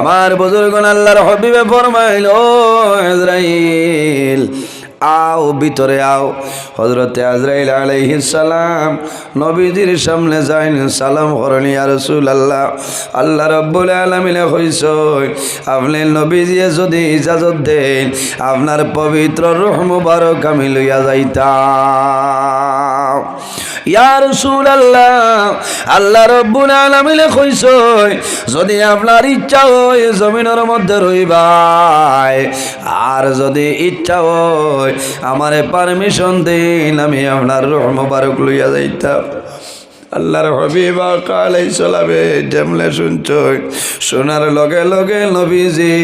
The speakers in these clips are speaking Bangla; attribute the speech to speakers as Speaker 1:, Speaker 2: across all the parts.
Speaker 1: আমার বুজুর্গ আল্লাহর হবিবে ফরমাইল ইসরাইল, আও ভিতরে আও। হজরতে আজরাইল সালাম নবীজির সামনে যাইন, সালাম করেন ইয়া রাসূলুল্লাহ, আল্লাহ রাব্বুল আলামিনে কইছ আপনি নবীজিয়ে যদি ইজাজত দেন, আপনার পবিত্র রূহ মুবারক আমি লইয়া যাইতাম। ইয়া রাসূলুল্লাহ, আল্লাহ রাব্বুল আলামিনে কইছ যদি আপনার ইচ্ছা হয় জমিনের মধ্যে রইবাই, আর যদি ইচ্ছা হয় আমারে পারমিশন দিন, আমি আপনার রূহ মুবারক লইয়া যাইতাম। আল্লাহর হবিবা কালাই চলাবে যেমলে শুনছ শোনার লগে লগে নবীজি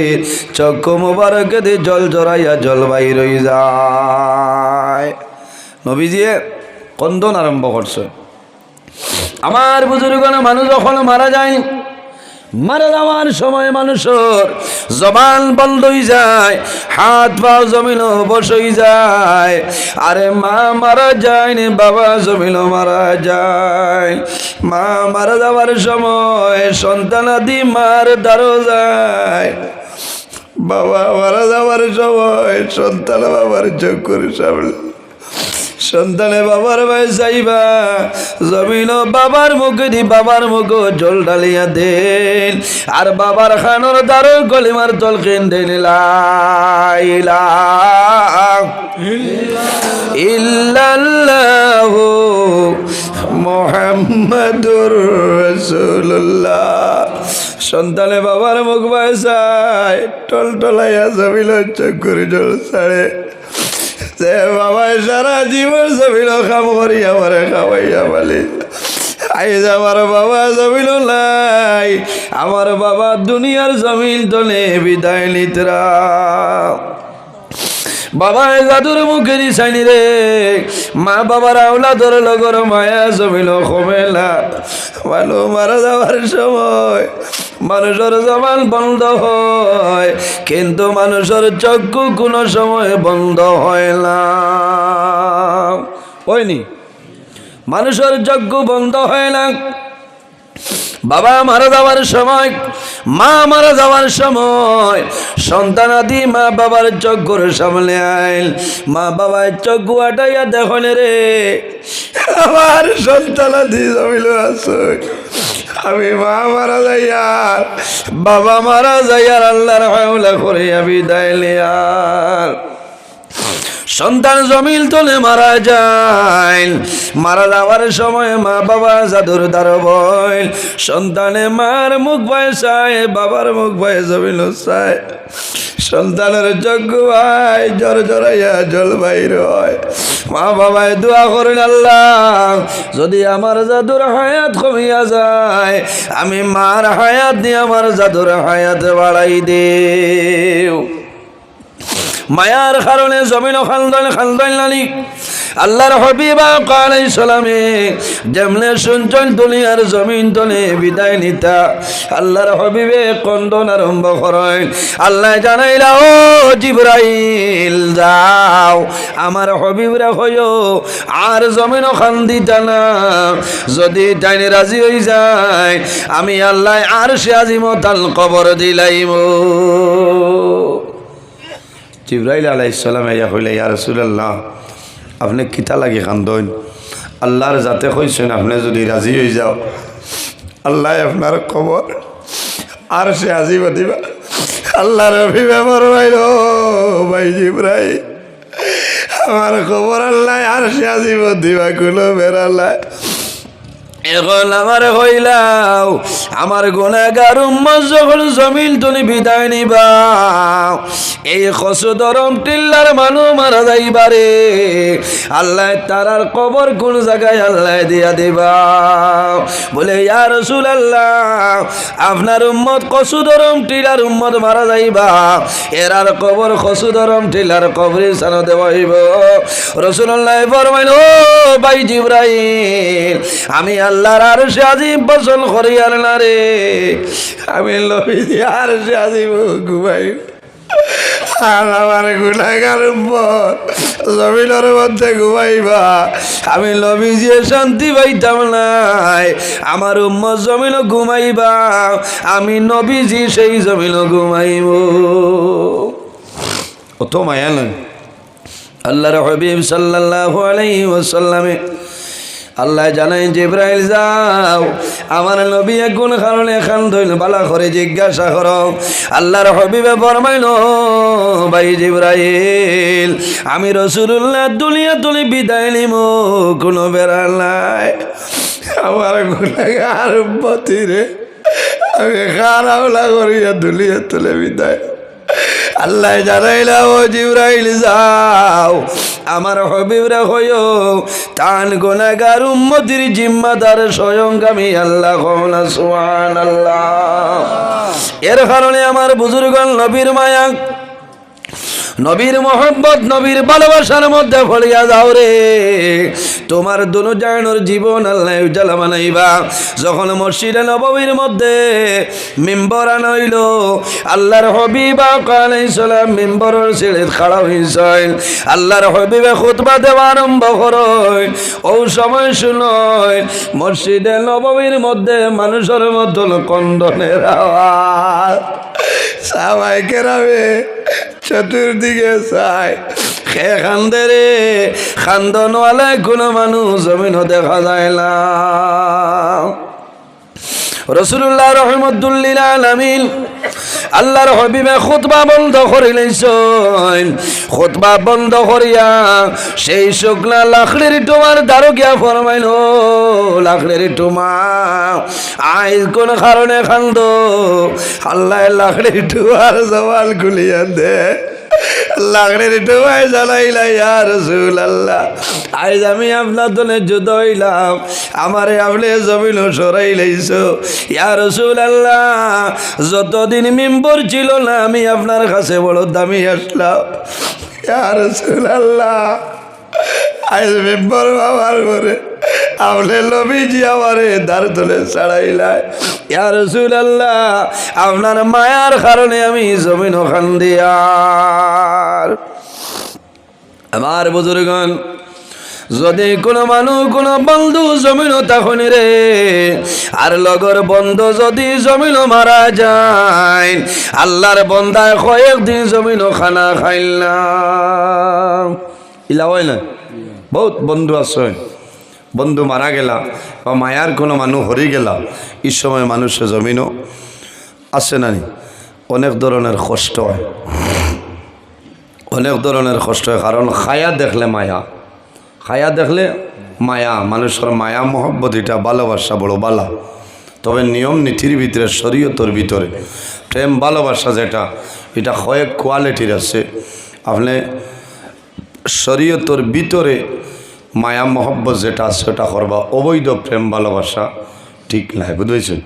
Speaker 1: চক্ষু মুবারক দি জল জড়াইয়া জল বাই রই যায় নবীজিয়ে কন্দন আরম্ভ করছে। আমার বুজুর্গ মানুষ যখন মারা যায় মারা যাওয়ার সময় মানুষের জবান বন্ধ হয়ে যায়, হাত পা জমিন বসই যায়। আরে মা মারা যায় নি বাবা জমিন মারা যায়। মা মারা যাওয়ার সময় সন্তানাদি মার দ্বারো যায়। বাবা মারা যাওয়ার সময় সন্তান বাবার চোখের সামনে সন্তানে বাবার ভাই যাইবা জমিন বাবার মুখে দি বাবার মুখ জল ডালিয়া দেন। আর বাবার খানোর দ্বারো গলিমার জল কেন দেন মোহাম্মদুর রাসূলুল্লাহ। সন্তানে বাবার মুখ বাসায় টল টলাইয়া জমিল চক্কর জল ছাড়ে। যে বাবা, সারা জীবন জমিল কাম করি, আমার খাওয়াইয়া বলে আইজ আমার বাবা জমিল নাই, আমার বাবা দুনিয়ার জমিল তলে বিদায় নিতরা। বাবা জাদুর মুখে দিছাইনি রে। মা বাবার আওলাদর লগর মায়া জমিল কমেলা মানুষ মারা যাওয়ার সময় মানুষের জবান বন্ধ হয়, কিন্তু মানুষের চক্ষু কোনো সময় বন্ধ হয় না। হয়নি মানুষের যজ্ঞ বন্ধ হয় না। বাবা মারা যাওয়ার সময়, মা মারা যাওয়ার সময়, সন্তান আদি মা বাবার চক্ষুর সামনে আইল। মা বাবার চক্ষু আটাইয়া দেখুন রে, আমার সন্তানাদি জমিল আছে আমি মা মারা যাই আর বাবা মারা যাই আর আল্লাহর হাওলা করে আমি দাইলিয়ার সন্তান জমিল তলে মারা যায় মারা যাওয়ার সময় মা বাবা জাদুর দ্বার বইল। সন্তানে মার মুখ ভয় চায় বাবার মুখ ভয় জমিল চায় সন্তানের যজ্ঞ ভাই জ্বর জড়াইয়া জল বাইর হয়। মা বাবায় দোয়া করেন, আল্লাহ, যদি আমার জাদুর হায়াত কমিয়া যায়, আমি মার হায়াত দিয়ে আমার জাদুর হায়াত বাড়াই দেও। মায়ার কারণে জমিন খালদন খালদন নানি। আল্লাহর হবিবা কালাই সালামে, যেমনে শুনছেন দুনিয়ার জমিন তলে বিদায় নিতা। আল্লাহর হবিবে কন্দন আরম্ভ করেন। আল্লাহ জানাইলা, ও জিব্রাইল, যাও। আমার হবিবরা হইও, আর জমিন খান্দিতা না। যদি টাইনে রাজি হয়ে যায়, আমি আল্লাহ আর সে আজিমতাল কবর দিলাইম। জিব্রাইল আলাইসালাম ইয়া হইলে, ইয়া রসুল্লাহ আপনি কিতা লাগে কান্দন আল্লাহর যাতে কইছেন, আপনি যদি রাজি হয়ে যাও। আল্লাহ আপনার খবর আর সে আজিব দিবা। আল্লাহর অভিভাবর ভাই ও ভাই জিব্রাইল, আমার খবর আল্লাহ আর সে আজিব দিবা কুলো বেড়াল্লাহ এখন আমার হইলাও, আমার গুণাগার উম্মত যখন জমিন তুমি বিদায় নিবা এই কোন দিয়া দিবা। ইয়া আল্লাহ আপনার উম্মত কসু দরম টিলার উম্মত মারা যাইবা। এরার কবর খসু দরম টিলার কবরে সানো দেওয়াইব রসুল্লাহ ফরমাইল, ও ভাই জিব্রাইল, আমি আল্লাহর আর সে আজিব বসল করি আর না রে। আমি লবি আর সে আজিব ঘুমাই। আর আমার গুণাগার উপর জমিনের মধ্যে ঘুমাইবা। আমি নবীজি শান্তি পাইতাম নাই। আমার উম্মত জমিন ঘুমাইবা। আমি নবীজি সেই জমিন ঘুমাইব। অত মায়া নয় আল্লাহর হবিব সাল্লাল্লাহু আলাইহি ওয়াসাল্লামে আল্লাহ জানাই জিব্রাইল, যাও। আমার নবী কোন কারণে খান ধইল, বালা করে জিজ্ঞাসা করো। আল্লাহর হবিবে ফরমাইল, ভাই জিব্রাইল, আমি রসুল্লাহ দুনিয়া তুলি বিদায় নিম, কোনো বেড়া নাই। আমার গুণাগার রে। আমি খারাপলা করিয়া দুলিয়া তুলে বিদায় আল্লাহ জানাইলা ও জিব্রাইল যাও। আমার হবিবরা হইও তান গোনাগার উম্মতির জিম্মাদার স্বয়ং আমি আল্লাহ কমলা আল্লাহ এর কারণে আমার বুজুর্গন নবীর মায়া নবীর মোহাম্মদ, নবীর ভালোবাসার মধ্যে ফলিয়া যাও রে। তোমার দুনো জায়নোর জীবন আল্লাহ উজ্জ্বলা বানাইবা। যখন মসজিদে নবমীর মধ্যে মেম্বর আনইল আল্লাহর হবিবা কালাইসালাম মেম্বরের ছেড়ে খাড়া হয়েছেন আল্লাহর হবিবে খুতবা দেওয়া আরম্ভ করয় ও সময় শুনয়, মসজিদে নবমীর মধ্যে মানুষের মতন কন্দনের আওয়াজ। সবাই কেরাবে চতুর্দিকে চাই খে খান্দে রে খান্দনওয়ালা কোনো মানুষ জমিনও দেখা যায় না রসুল্লাহ রহমদুল্লিল আলমিন আল্লাহর হবিবে খুতবা বন্ধ করিলেছেন খুতবা বন্ধ করিয়া সেই শুকনা লাখড়ির তোমার দ্বারো গিয়া ফরমাইল। লাখড়ির টুমা আইজ কোন কারণে খান্দ? আল্লাহ লাখড়ির টুমার জবাল খুলিয়া দে। লাগড়ের ডুবাই জ্বালাইলা ইয়া রসুল আল্লাহ আজ আমি আপনার দলে যুদ্ধ হইলাম। আমারে আপনি জমিন সরাই লাইছ। ইয়া রসুল আল্লাহ যতদিন মেম্বর ছিল না, আমি আপনার কাছে বড় দামি আসলাম। ইয়া রসুল আল্লাহ আজ মেম্বর বাবার করে আপনি লবিজি আমারে দার তোলে ছাড়াইলাই আপনার মায়ার কারণে আমি জমিন ওখান দিয়ার আমার বুজুর্গন যদি কোনো মানুষ কোনো বন্ধু জমিন তখন রে, আর লগর বন্ধু যদি জমিন মারা যায়, আল্লাহর বন্দায় কয়েকদিন জমিন খানা খাইলাম। ইলা হয় না বহুত বন্ধু আছে। বন্ধু মারা গেলা বা মায়ার কোনো মানুষ হরি গেলা, এই সময় মানুষের জমিনও আছে নানি অনেক ধরনের কষ্ট হয়। অনেক ধরনের কষ্ট হয় কারণ খায়া দেখলে মায়া। খায়া দেখলে মায়া মানুষের মায়া, মহব্বত, এটা ভালোবাসা, বড় বালা। তবে নিয়ম নীতির ভিতরে শরীয়তর ভিতরে প্রেম ভালোবাসা যেটা, এটা কয়েক কোয়ালিটির আছে। আপনি শরীয়তর ভিতরে মায়া মহব্বত যেটা আছে সেটা করবা। অবৈধ প্রেম, ভালোবাসা ঠিক নাই বুঝেছেন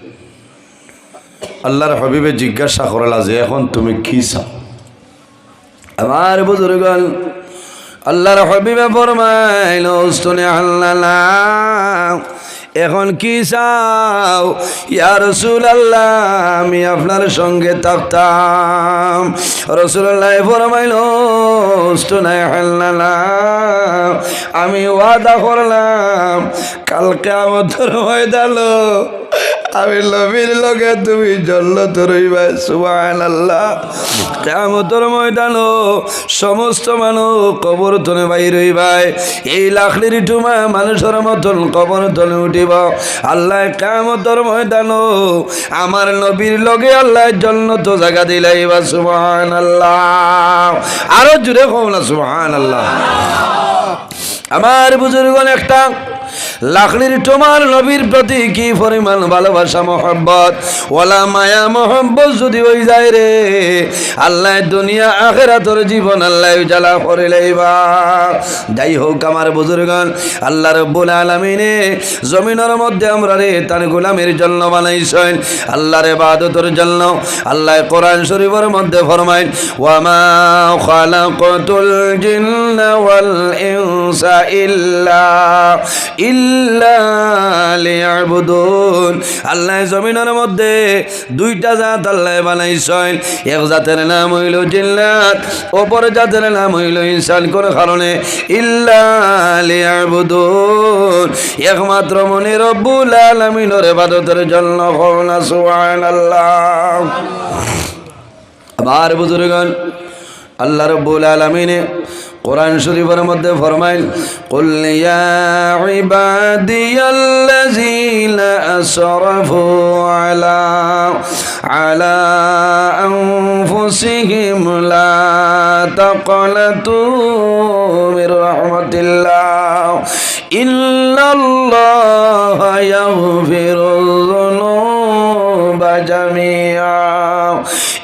Speaker 1: আল্লাহর হবিবে জিজ্ঞাসা করলা যে, এখন তুমি কি চাও? আমার বুজুর্গন আল্লাহর হবিবে ফরমাইল আল্লাহ এখন কি চাও? ইয়া রসুল আল্লাহ আমি আপনার সঙ্গে থাকতাম। রসুল আল্লাহ ফরমাইল আমি ওয়াদা করলাম কালকে আমার আমাদের ময়দালো আমি লবির লগে তুমি জল্ল তরইবা সুবান আল্লাহ কেমতর ময়দান সমস্ত মানুষ কবর তনে বাইর হইবাই এই লাখলির টুমা মানুষের মতন কবর তলে উঠিব। আল্লাহ কেমতর ময়দান আমার নবীর লগে আল্লাহ জন্য তো জায়গা দিলাইবা সুবান আল্লাহ আরও জুড়ে কম না সুবান আল্লাহ আমার বুজুর্গন একটা লাকড়ির তোমার নবীর প্রতি কি পরিমাণ ভালোবাসা, মোহব্বত? ওলা মায়া, মোহব্বত যদি ওই যায় রে, আল্লাহ দুনিয়া আখেরাতর জীবন আল্লাহ জ্বালা করে লইবা। যাই হোক আমার বুজুর্গান আল্লাহ রব্বুল আলমিনে জমিনের মধ্যে আমরা রে তার গোলামের জন্য বানাইছেন, আল্লাহর বাদতর জন্য। আল্লাহ কোরআন শরীফের মধ্যে ফরমাইন, ওয়ামা খালাকতুল জিন্না ওয়াল ইনসা ইল্লা ইল্লা লিয়াবুদুন। আল্লাহ জমিনের মধ্যে দুইটা জাত আল্লাহ বানাইছেন। এক জাতের নাম হইল জিল্লাত অপর জাতের নাম হইল ইনসান। কোন কারণে ইল্লা লিয়াবুদুন। একমাত্র মনে রব্বুল আলামিনের ইবাদতের জন্য হওনা সুবহানাল্লাহ। আবার বুজুর্গন আল্লাহ রব্বুল আলমিনে কোরআন শরীফের মধ্যে ফরমাইল কুল্লিয়া ইবাদিয়াল্লাযীনা আসরাফু আলা আলা আনফুসিহিম লা তাকলাতু মির রাহমাতিল্লাহ ইল্লাল্লাহ ইয়াগফিরুয যুনুবা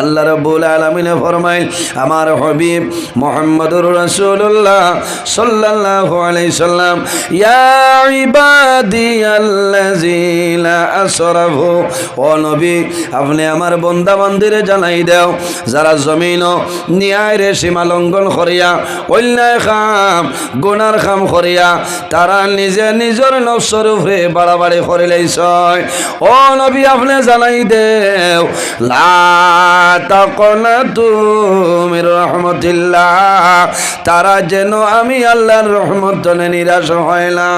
Speaker 1: আল্লাহ রব্বুল আলমিনে ফরমাইল, আমার হবিব মোহাম্মদুর রসুল্লাহ সাল্লাল্লাহু আলাইহি সাল্লাম আসরাফু, ও নবী, আপনি আমার বন্দা বান্দিরে জানাই দাও, যারা জমিন ন্যায় রে সীমা লঙ্ঘন করিয়া, অন্যায় খাম, গুনার খাম করিয়া, তারা নিজে নিজের নফসর উপরে বাড়াবাড়ি করিলেই ছয় ও নবী, আপনি জানাই দেও, লা মির রহমতিল্লাহ, তারা যেন আমি আল্লাহর রহমত জনে নিরাশ হয় না।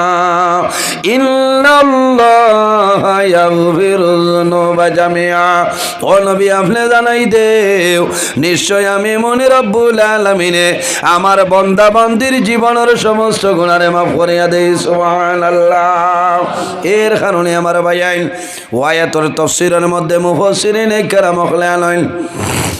Speaker 1: জানাই দেও, নিশ্চয় আমি আমার বন্দা বান্দির জীবনের সমস্ত গুণারে মাফ করিয়া দেই, সুবহানাল্লাহ। এর কারণে আমার ভাইয়াইন ওয়ায়াতর তফসিরের মধ্যে মুফসিরিন কেরাম i'm line.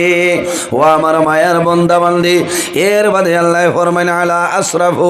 Speaker 1: ও আমার মায়ার বন্দাবান্দি। এর বাদে আল্লাহ ফরমাইন আলা আশরাফু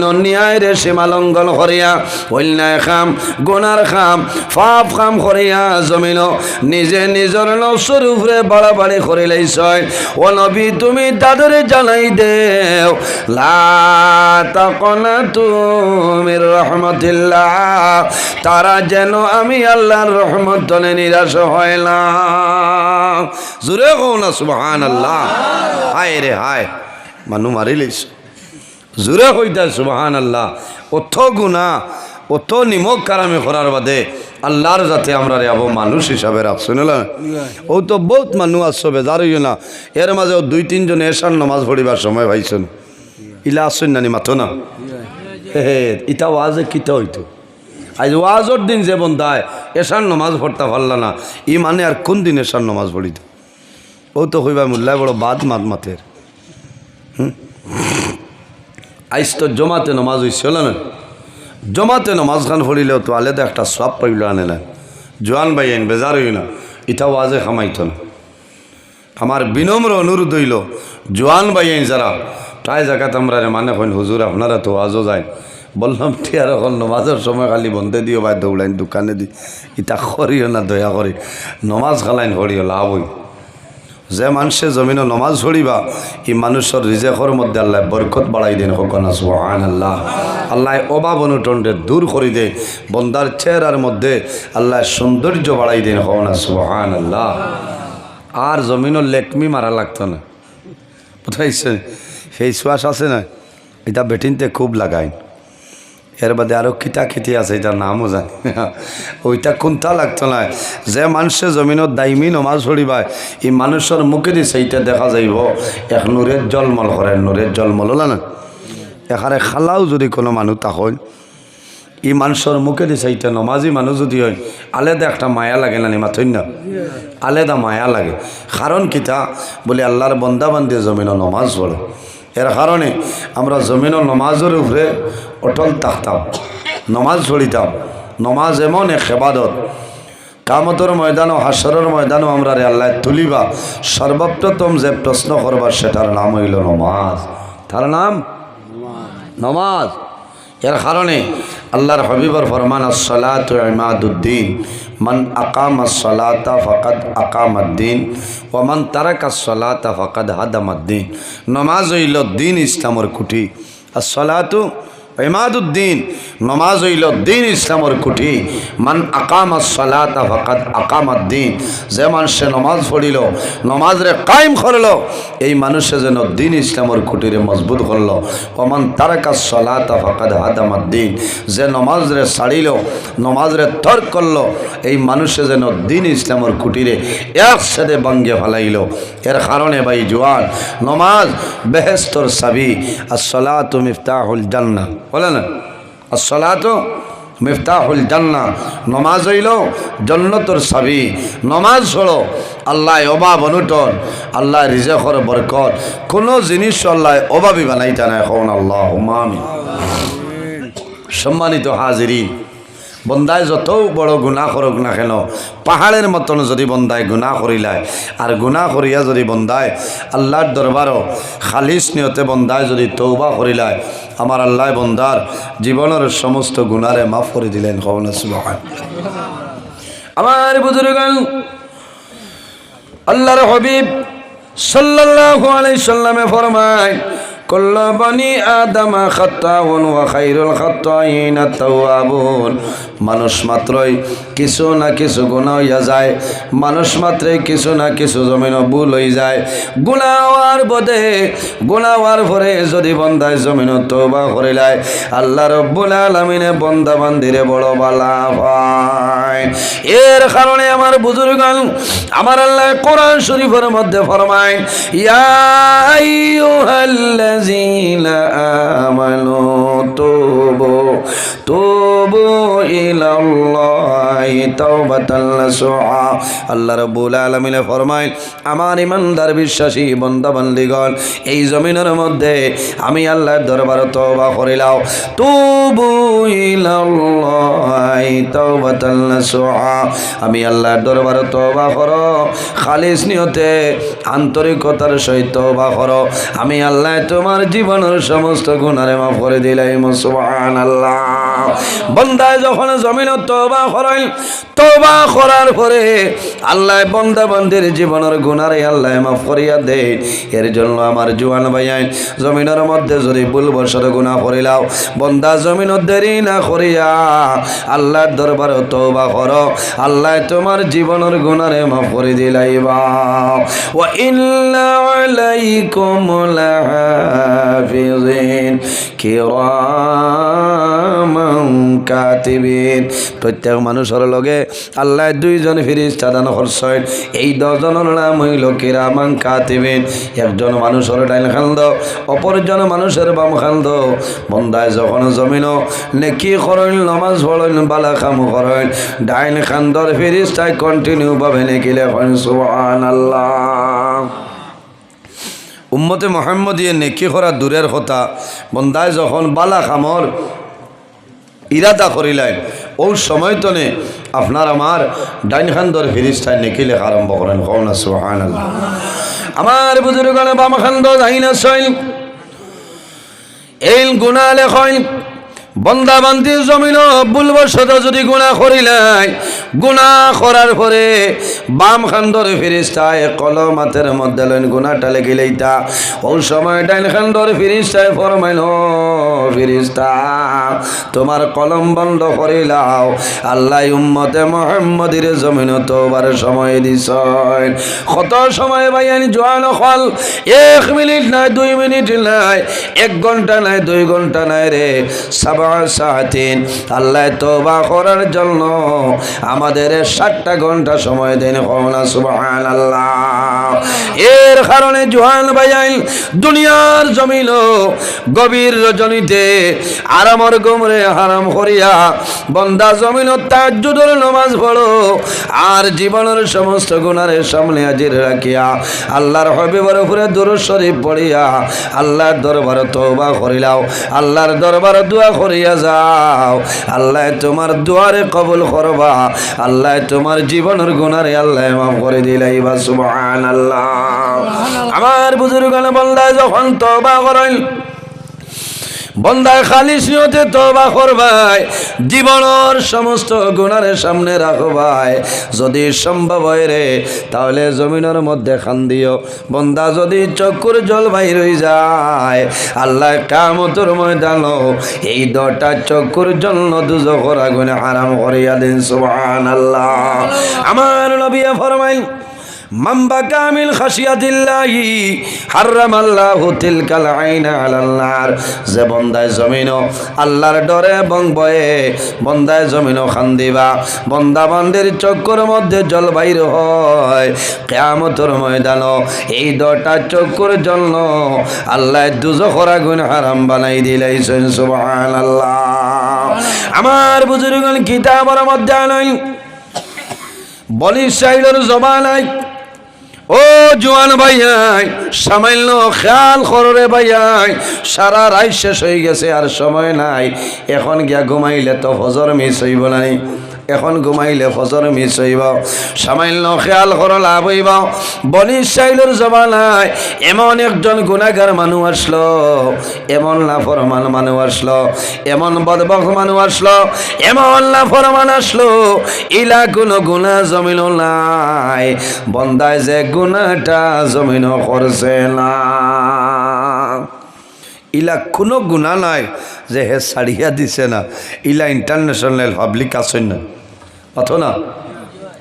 Speaker 1: অন্যায় রে সীমা লঙ্ঘন করিয়া অন্যায় খাম, গুনার খাম পাপ খাম করিয়া জমিন। নিজে নিজের নফসর উপরে বাড়াবাড়ি করে লাইছয় ও নবী, তুমি তাদের জানাই দেও, লা তাকনা তুমি তারা যেন আমি আল্লাহর রহমত দলে নিরাশ হয় না। জোরে কও না সুবহান আল্লাহ হায় রে হায়, মানু মারি লইছ। জোরে কইতা সুবহান আল্লাহ অথ গুণা অত নিমক কারামে করার বাদে আল্লাহর যাতে আমরা রে আবো মানুষ হিসাবে রাখছো না ও তো বহুত মানুষ আসছো বেজার হইও না। এর মাঝে দুই তিনজন এসার নমাজ পড়িবার সময় ভাইছেন ইলা আসছেন নানি মাথো না? হে ইটা ওয়াজে কিতা হইতো? আজ ওয়াজর দিন যে বন্ধায় এসার নমাজ পড়তে পারলা না। ই মানে আর কোন দিন এসার নমাজ পড়িত? ও তো হইবা মোল্লায় বড় বাদ মাত মাতের। আইস তো জমাতে নমাজ হইছিল না? জমাতে নমাজ খান পড়িলেও তো আলেদা একটা সব পাইল আনে না। জোয়ান ভাই আইন বেজার হইল না, ইটা ওয়াজে খামাইত না। আমার বিনম্র অনুরোধ হইল, জোয়ান ভাই আইন যারা, প্রায় জায়গাতে আমরা মানে কইন হুজুর আপনারা তো ওয়াজও যায়। বললাম আর এখন নমাজের সময় খালি বন্ধে দিও ভাই, দৌড়াইন, দোকানে দি, ইটা করিও না, দয়া করি। নমাজ খালাইন করিও লাভ হই। যে মানুষে জমিনে নমাজ পড়িবা, এই মানুষের রিজেকর মধ্যে আল্লাহ বরকত বাড়াই দেন হকন সুহান আল্লাহ আল্লাহ অভাব অনুটনরে দূর করে দে বন্দার চেহারার মধ্যে আল্লাহ সৌন্দর্য বাড়াই দেন হকন সুহান আল্লাহ আর জমিনের লেকমি মারা লাগতো না। বুঝাইছে? সেই শ্বাস আছে না? এটা বেটিনতে খুব লাগাই এর বাদে আরও কিতা খিতি আছে, এটার নামও জানি ওইটা কোনটা লাগতো না? যে মানুষে জমিনত দাইমি নমাজ পড়িবায় এই মানুষের মুখে দি সেইটা দেখা যাইব। এক নূরের জলমল করে নূরের জলমল, হলো না? এখানে খালাও যদি কোনো মানুষ তা হয় এই মানুষের মুখে দি সেইটা নমাজি মানুষ যদি হয়, আলাদা একটা মায়া লাগে না মাথই না? আলাদা মায়া লাগে। কারণ কিতা বলে আল্লাহর বন্দা বান্দি জমিন নমাজ পড়ে। এর কারণে আমরা জমিন নমাজের উপরে অটল থাকতাম, নমাজ পড়িতাম নমাজ এমন এক খেবাদত কামতর ময়দানও হাসরের ময়দানও আমরা রে আল্লাহ তুলিবা। সর্বপ্রথম যে প্রশ্ন করবার, সেটার নাম হইল নমাজ। তার নাম? নমাজ। এর কারণে আল্লাহর হবিবর ফরমান আসলাত ইমাদুদ্দিন, মান আকাম আসলাতা ফকাদ আকাম উদ্দিন ওমান তারাক আসলাতা ফকাদ হাদামাদ্দিন। নমাজ হইল দিন ইসলামর কুটি আসলাতু ইমাদুদ্দিন, নমাজ হইল দিন ইসলামর কুঠি মান আকাম সলাতা ফকাত আকামাদ্দিন যে মানুষে নমাজ পড়িল, নমাজরে কায়েম করল, এই মানুষে যেন দিন ইসলামর কুটিরে মজবুত করল। ওমান তারাকা সলাতা ফকাত হাদামাদ্দিন যে নমাজরে ছাড়িল নমাজরে তর্ক করল, এই মানুষে যেন দিন ইসলামর কুটিরে একসাথে বাঙ্গে ফেলাইল। এর কারণে ভাই জোয়ান, নমাজ বেহেস্তর সাবি আর সলাত মিফতাহুল জান্না বলে না? আসলাত মিফতাহুল জান্না নমাজ হইল জন্নতর সাবি। নমাজ হলো আল্লাহ অভাব অনুটন আল্লাহ রিজেখর বরকত। কোনো জিনিস আল্লাহ অভাবই বানাইতে নাই। এখন আল্লাহ মামি সম্মানিত হাজিরি বন্দায় যত বড় গুণা করুক না কেন, পাহাড়ের মতন যদি বন্দায় গুণা করিলায় আর গুণা করিয়া যদি বন্দায় আল্লাহর দরবারও খালিস নিয়তে বন্দায় যদি তৌবা করিলায় আমার আল্লাহ বন্দার জীবনের সমস্ত গুণারে মাফ করে দিলেন কবনা সুবহান। আমার বুজুর্গান আল্লাহর হবিব আলাইহি সাল্লামে ফরমায় كل بني آدم خطاء وخير الخطائين التوابون মানুষ মাত্রই কিছু না কিছু গুণা হইয়া যায় মানুষ মাত্রই কিছু না কিছু জমিন ভুল হয়ে যায় গুণা হওয়ার বোধে গুণা হওয়ার পরে যদি বন্দায় জমিন তৌবা করিলায় আল্লাহ রব্বুল আলমিনে বন্দা বান্দিরে বড় বালা পায় এর কারণে আমার বুজুর্গান আমার আল্লাহ কোরআন শরীফের মধ্যে ফরমায় ইয়া আইয়ুহাল্লাযীনা আমানু তুবু তুবু ইলাল্লাহি তাওবাতান নাসুহা। আল্লাহ রাব্বুল আলামিন ফরমায়, আমার ইমানদার বিশ্বাসী বান্দা বান্দিগণ এই জমিনের মধ্যে আমি আল্লাহর দরবারে তওবা করিলাও তুবু আমি আল্লাহর দরবারে তওবা করো, খালিস নিয়তে আন্তরিকতার সহিত তওবা করো। আমি আল্লাহ তোমার জীবনের সমস্ত গুণারে মাফ করে দিলাম সুবহানাল্লাহ। বন্দায় যখন জমিন তবা করেন তবা করার পরে আল্লাহ বন্দা বন্দির জীবনের গুণারে আল্লাহ মাফ করিয়া দে এর জন্য আমার জুয়ান ভাইয়াই, জমিনের মধ্যে যদি ভুল বছর গুণা করিলাও বন্দা জমিন দেরি না করিয়া আল্লাহর দরবার তবা করো। আল্লাহ তোমার জীবনের গুণারে মাফ করে দিলাইবা। ও ইল্লা আলাইকুম লাহাফিজিন কিরামান প্রত্যেক মানুষের লগে আল্লাহ দুইজন ফিরিস্তা দান করছেন। এই দশজনের নাম হইল কিরামান কাতিবিন। একজন মানুষের ডাইন খান্দ অপরজন মানুষের বাম খান্দ বন্দায় যখন জমিন নেকি করেন, নমাজ পড়েন বালা খাম করেন ডাইন খান্দর ফিরিস্তায় কন্টিনিউ ভাবে নেকি লেখেন সুবহান আল্লাহ উম্মতে মোহাম্মদিয়ে নেকি করা দূরের কথা। বন্দায় যখন বালা খামর ইরাদা করিলেন, ওই সময় তনে আপনার আমার ডাইন খান্দর ফিরিস্তায় নেকি লেখা আরম্ভ করেন। কৌনা সুহান আমার বুজুর্গণে বামখান্দ সইল এই গুণা লেখইল বন্দা বান্দি জমিন ভুলবশত যদি গুণা করিলাই, গুণা করার পরে বাম খান খান্দর ফিরিস্তায় কলম হাতের মধ্যে লইন গুণাটা লেগিলেইতা ওই সময় ডাইন খান্দর ফিরিস্তায় ফরমাইল ফিরিস্তা, তোমার কলম বন্ধ করিলাও আল্লাহ উম্মতে মোহাম্মদির জমিন তোবার সময় দিছ কত সময় ভাই আনি জোয়ান হল, এক মিনিট নাই, দুই মিনিট নাই, এক ঘণ্টা নাই, দুই ঘণ্টা নাই রে। সাবা আল্লাহ তোবা করার জন্য আমাদের ষাটটা ঘণ্টা সময় দেন হওনা সুবহান আল্লাহ এর কারণে জোহান ভাইয়াইল দুনিয়ার জমিন গভীর রজনীতে আরামর গোমরে হারাম করিয়া বন্দা জমিন তাজ্জুদর নমাজ পড়ো আর জীবনের সমস্ত গুণারের সামনে হাজির রাখিয়া আল্লাহর হবিবর উপরে দূর শরীফ পড়িয়া আল্লাহর দরবার তওবা করিলাও। আল্লাহর দরবার দোয়া করিয়া যাও। আল্লাহ তোমার দুয়ারে কবুল করবা। আল্লাহ তোমার জীবনের গুণারে আল্লাহ মাফ করে দিলাইবা সুবহানাল্লাহ। আমার বুজুর্গ বললাই যখন তওবা করেন বন্দায় খালি সিঁহতে তবা করবাই জীবনের সমস্ত গুণারের সামনে রাখবাই যদি সম্ভব হয় রে, তাহলে জমিনের মধ্যে খান দিও। বন্দা যদি চকুর জল বাইর হয়ে যায়, আল্লাহ কামতর ময়দান এই দটা চকুর জন্য দুজখর আগুনে হারাম করিয়া দিন সুবহান আল্লাহ আমার নবিয়া ফরমাইল মাম্বা কামিল খাসিয়াতিল্লাহি হারাম আল্লাহ তিলকাল আইনা আলাল্লার যে বন্দায় জমিন আল্লাহর ডরে এবং বয়ে, বন্দায় জমিন খান্দিবা। বন্দা বান্দির চক্কর মধ্যে জল বাইর হয়। কেয়ামতর ময়দান এই দটা চক্কর জন্য আল্লাহ দুজখর আগুন হারাম বানাই দিলাইছেন সুবহান আল্লাহ আমার বুজুর্গ কিতাবর মধ্যে আনইন বলি সাইডের জবানায় ও জোয়ান ভাইয়াই, সামান্য খেয়াল করে ভাইয়াই, সারা রাই শেষ হয়ে গেছে আর সময় নাই। এখন গিয়া ঘুমাইলে তো ফজর মিস হইব নাই। এখন ঘুমাইলে ফজর মিস হইব। সামান্য খেয়াল করো, লাভ হইব। বনি সাইলের জমানায় এমন একজন গুণাগার মানুষ আসলো। এমন লাফরমান মানুষ আসলো। এমন বদবক মানুষ আসলো। এমন লাফরমান আসলো। ইলা কোনো গুণা জমিল নাই। বন্দায় যে গুণাটা জমিন করছে না। ইলা কোনো গুণা নাই যে হে ছাড়িয়া দিছে না। ইলা ইন্টারন্যাশনাল পাবলিক আছে না। অথ না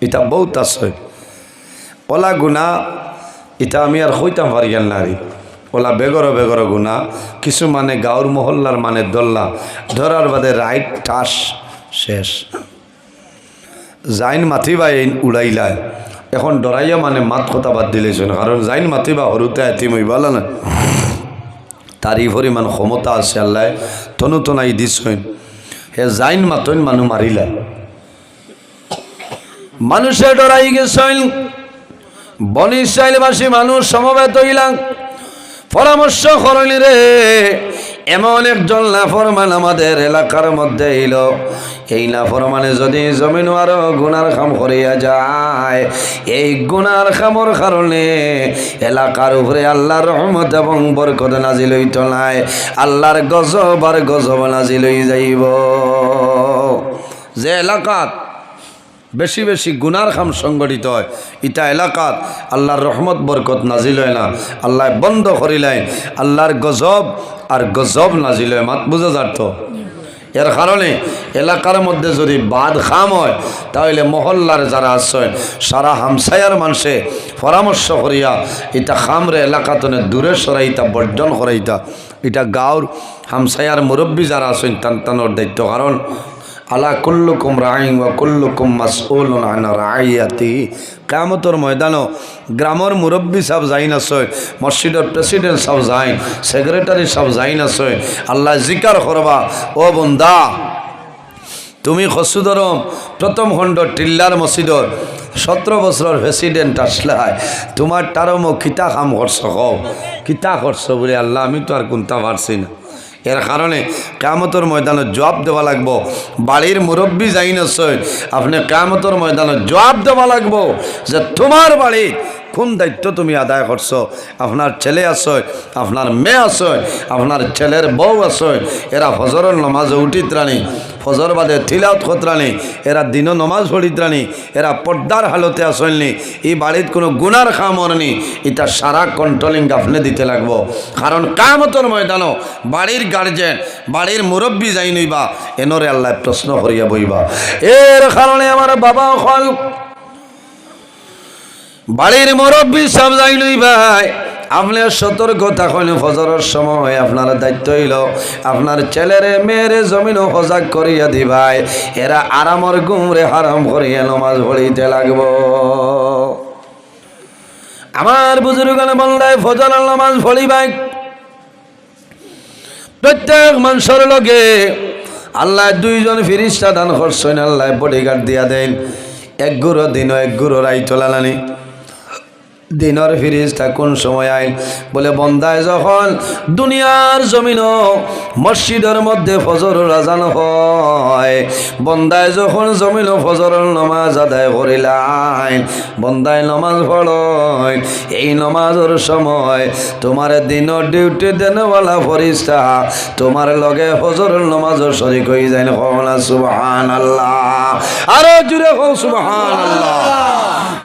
Speaker 1: এটা বহুত আছে। ওলা গুণা এটা আমি আর হইতাম পারিয়ান নারী ওলা বেগর বেগর গুণা, কিছু মানে গাঁর মহল্লার মানে দল্লা। ধরার বাদে রাইট ঠাস শেষ। জাইন মাথিবা এই উড়াইলায় এখন ডরাইয়া মানে মাত কথা বাদ দিলেছেন কারণ জাইন মাথিবা হরুতে এতিম হইবালা না তারই পরিমাণ ক্ষমতা আছে আল্লাহ। তনু তনাই দিছেন হে জাইন মাতইন মানুষ মারিলা মানুষে ডরাই গেছেন। বনিশাইলবাসী মানুষ সমবেত হইলাম। পরামর্শ করলি রে, এমন একজন লাফরমান আমাদের এলাকার মধ্যে এল। এই লাফরমানে যদি জমিন আরও গুনার খাম করিয়া যায়, এই গুনার খামর কারণে এলাকার উপরে আল্লাহর রহমত এবং বরকত নাজিল হইত নাই। আল্লাহর গজব আর গজব নাজিল হই যাইব। যে এলাকাত বেশি বেশি গুনার খাম সংগঠিত হয়। ইটা এলাকাত আল্লাহর রহমত, বরকত নাজিল হয় না। আল্লাহ বন্ধ করিলেন আল্লাহর গজব আর গজব নাজিল হয়। মাত বুঝা যার তো? এর কারণে এলাকার মধ্যে যদি বাদ খাম হয়, তাহলে মহল্লার যারা আছে সারা হামসায়ার মানুষে পরামর্শ করিয়া এটা খামরে এলাকাতনে দূরে সরাইতা বর্জন করাইতা এটা গাঁর হামসায়ার মুরব্বী যারা আছেন টান টানোর দায়িত্ব। কারণ আলা কুল্লুকুম রাইং ওয়া কুল্লুকুম মাসউলুন আন রাইয়াতি। কামতর ময়দানও গ্রামের মুরব্বী সব যাইন আছে, মসজিদের প্রেসিডেন্ট সব যাইন, সেক্রেটারি সব যাইন আছে, আল্লাহ জিকার করবা। ও বন্দা, তুমি খসুদরম প্রথম খণ্ড টিল্লার মসজিদর সতেরো বছরের প্রেসিডেন্ট আসলাই, তোমার তারম কিতা কাম করছ কিতা করছ বলে আল্লাহ, আমি তো আর কোনটা পারছি না। এর কারণে কামতর ময়দানে জবাব দেওয়া লাগব। বাড়ির মুরব্বী যাই নয় আপনি কামতর ময়দানে জবাব দেওয়া লাগবো যে তোমার বাড়ি কোন দায়িত্ব তুমি আদায় করছ? আপনার ছেলে আসয় আপনার মেয়ে আসয় আপনার ছেলের বউ আসয় এরা ফজরের নমাজে উঠিত্রাণী ফজর বাদে থিলাউত খতরানি এরা দিন নমাজ পড়িত্রাণী এরা পর্দার হালতে আসলনি এই বাড়িত কোনো গুনার খাম অরনি এটা সারা কন্ট্রোলিং আপনি দিতে লাগবো। কারণ কামতর ময়দানও বাড়ির গার্জেন বাড়ির মুরব্বী যাই নইবা, এনরে আল্লাহ প্রশ্ন করিয়া বইবা। এর কারণে আমার বাবা হল বাড়ির মুরব্বী সব যাই নই ভাই। আপনি সতর্ক থাকুন, ফজরের সময় আপনার দায়িত্ব হইল, আপনার ছেলেরে মেয়েরে জমিন সজাগ করিয়া দিবাই এরা আরামর গুমরে হারাম করিয়া নমাজ পড়িতে লাগবো। আমার বুজুর্গনে বললাই ফজর নামাজ পড়িবাই প্রত্যেক মানুষের লগে আল্লাহ দুইজন ফিরিস্তা দান করছেন, আল্লাহ বডিগার্ড দিয়া দেন। এক গুরো দিন, এক গুরো রাই চলালানি দিনের ফিরিস্তা কোন সময় আইন বলে বন্দায় যখন দুনিয়ার জমিন মসজিদের মধ্যে ফজর রাজান হয় বন্দায় যখন জমিন ফজর নমাজ আদায় করিলাইন বন্দায় নমাজ পড়য়, এই নমাজের সময় তোমার দিনের ডিউটি দেনওয়ালা ফরিস্তা, তোমার লগে ফজর নমাজের শরিক হয়ে যায় সুবহান আল্লাহ আরও জুড়ে হো সুবহান আল্লাহ